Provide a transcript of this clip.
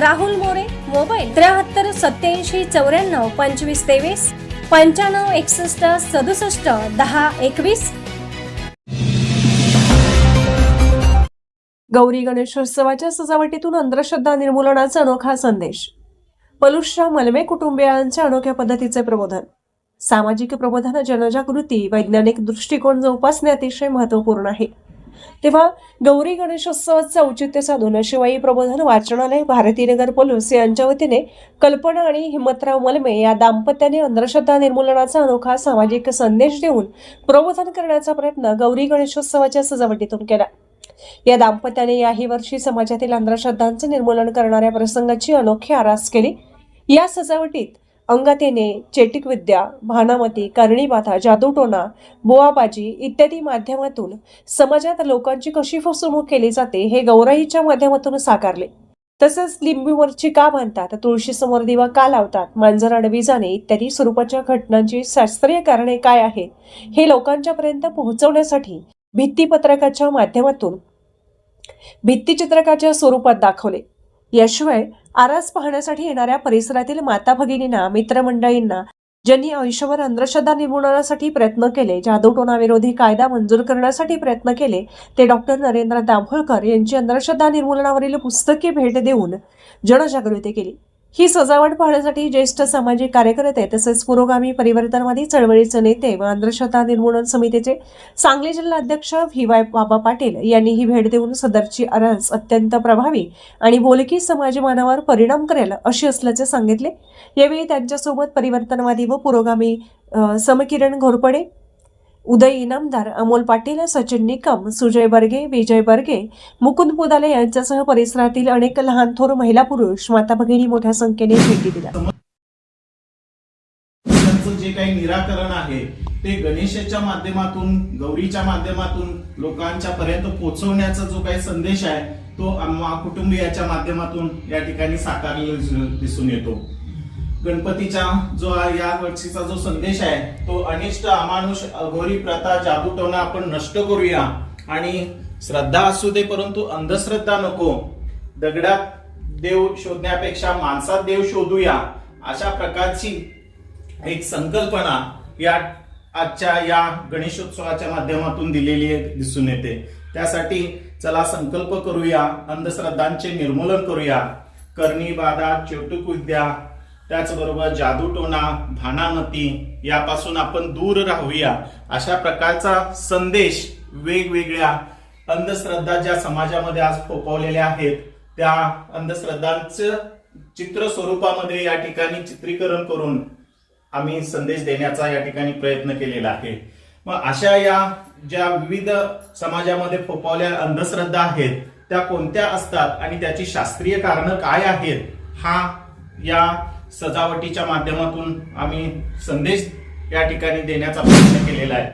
Rahul More mobile त्र्याहत्तर सत्याऐंशी चौऱ्याण्णव पंचवीस तेवीस पंच्याण्णव एकसष्ट सदुसष्ट दहा एकवीस. गौरी गणेशोत्सवाच्या सजावटीतून अंधश्रद्धा निर्मूलनाचा अनोखा संदेश. पलुषच्या मलमे कुटुंबियांच्या अनोख्या पद्धतीचे प्रबोधन. सामाजिक प्रबोधन जनजागृती वैज्ञानिक दृष्टिकोन जोपासणे अतिशय महत्त्वपूर्ण आहे. तेव्हा गौरी गणेशोत्सवाचं औचित्य साधून शिवाई प्रबोधन वाचनालय भारतीनगर पोलीस यांच्या वतीने कल्पना आणि हिम्मतराव मलमे या दाम्पत्याने अंधश्रद्धा निर्मूलनाचा अनोखा सामाजिक संदेश देऊन प्रबोधन करण्याचा प्रयत्न गौरी गणेशोत्सवाच्या सजावटीतून केला. या दाम्पत्याने याही वर्षी समाजातील अंधश्रद्धांचे निर्मूलन करणाऱ्या प्रसंगाची अनोखी आरास केली. या सजावटीत अंगतेने चेटिक विद्या भानामती कर्णीबाथा जादूटोना बोवाबाजी इत्यादी माध्यमातून समाजात लोकांची कशी फसवणूक केली जाते हे गौराईच्या माध्यमातून साकारले. तसंच लिंबूवरची का बांधतात तुळशीसमोर दिवा का लावतात मांजर अडविजाने इत्यादी स्वरूपाच्या घटनांची शास्त्रीय कारणे काय आहेत हे लोकांच्यापर्यंत पोहोचवण्यासाठी भित्तीपत्रकाच्या माध्यमातून भित्तीचित्रकाच्या स्वरूपात दाखवले. याशिवाय आरास पाहण्यासाठी येणाऱ्या परिसरातील माता भगिनींना मित्रमंडळींना ज्यांनी आयुष्यभर अंधश्रद्धा निर्मूलनासाठी प्रयत्न केले जादूटोनाविरोधी कायदा मंजूर करण्यासाठी प्रयत्न केले ते डॉक्टर नरेंद्र दाभोळकर यांची अंधश्रद्धा निर्मूलनावरील पुस्तके भेट देऊन जनजागृती केली. ही सजावट पाहण्यासाठी ज्येष्ठ सामाजिक कार्यकर्ते तसेच पुरोगामी परिवर्तनवादी चळवळीचे नेते व अंधश्रद्धा निर्मूलन समितीचे सांगली जिल्हा अध्यक्ष व्ही वाय बाबा पाटील यांनी ही भेट देऊन सदरची अरज अत्यंत प्रभावी आणि बोलकी समाजमानावर परिणाम करेल अशी असल्याचे सांगितले. यावेळी त्यांच्यासोबत परिवर्तनवादी व पुरोगामी समकिरण घोरपडे उदय इनामदार अमोल पाटील सचिन निकम सुजय बर्गे विजय बर्गे मुकुंद पुदाले यांच्यासह परिसरातील अनेक लहान थोर महिला पुरुष माता भगिनी मोठ्या संख्येने भेटी दिल्या. जे काही निराकरण आहे ते गणेशाच्या माध्यमातून गौरीच्या माध्यमातून लोकांच्या पर्यंत पोहोचवण्याचा जो काही संदेश आहे तो आम्हा कुटुंबियाच्या माध्यमातून या ठिकाणी साकारलेला दिसून येतो. गणपतीचा जो या वर्षीचा जो संदेश आहे तो अनिष्ट अमानुष अघोरी प्रथा जादूटोना आपण नष्ट करूया. आणि श्रद्धा असू दे परंतु अंधश्रद्धा नको. दगडात देव शोधण्यापेक्षा माणसात देव शोधूया अशा प्रकारची एक संकल्पना या आजच्या या गणेशोत्सवाच्या माध्यमातून दिलेली दिसून येते. त्यासाठी चला संकल्प करूया अंधश्रद्धांचे निर्मूलन करूया. करणी बाधा चेटूक विद्या त्याचबरोबर जादूटोना भानामती यापासून आपण दूर राहूया. अशा प्रकारचा संदेश वेगवेगळ्या अंधश्रद्धा ज्या समाजामध्ये आज फोपवलेल्या आहेत त्या अंधश्रद्धांचं चित्र स्वरूपामध्ये या ठिकाणी चित्रीकरण करून आम्ही संदेश देण्याचा या ठिकाणी प्रयत्न केलेला आहे. मग अशा या ज्या विविध समाजामध्ये फोपवल्या अंधश्रद्धा आहेत त्या कोणत्या असतात आणि त्याची शास्त्रीय कारणं काय आहेत हा या सजावटीच्या माध्यमातून आम्ही संदेश या ठिकाणी देण्याचा प्रयत्न केलेला आहे.